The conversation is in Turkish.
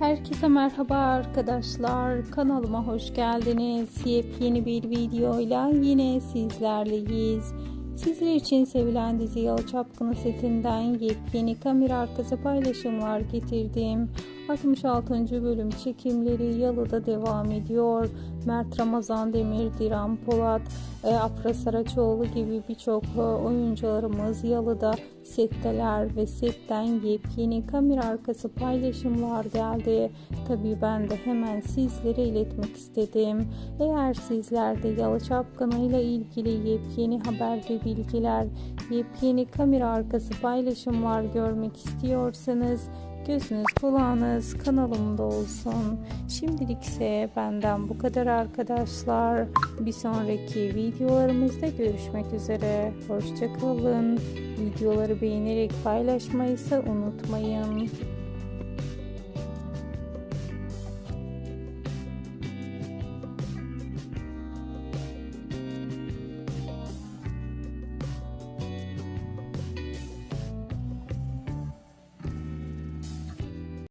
Herkese merhaba arkadaşlar. Kanalıma hoş geldiniz. Yepyeni bir videoyla yine sizlerleyiz. Sizler için sevilen dizi Yalı Çapkını setinden yepyeni kamera arkası paylaşımlar getirdim. 66. bölüm çekimleri Yalı'da devam ediyor. Mert Ramazan Demir, Diran Polat, e, Afra Saraçoğlu gibi birçok e, oyuncularımız Yalı'da setteler ve setten yepyeni kamera arkası paylaşımlar geldi. Tabii ben de hemen sizlere iletmek istedim. Eğer sizler de Yalı Çapkını ile ilgili yepyeni haber ve bilgiler, yepyeni kamera arkası paylaşımlar görmek istiyorsanız Gözünüz kulağınız kanalımda olsun. Şimdilik ise benden bu kadar arkadaşlar. Bir sonraki videolarımızda görüşmek üzere. Hoşçakalın. Videoları beğenerek paylaşmayı ise unutmayın.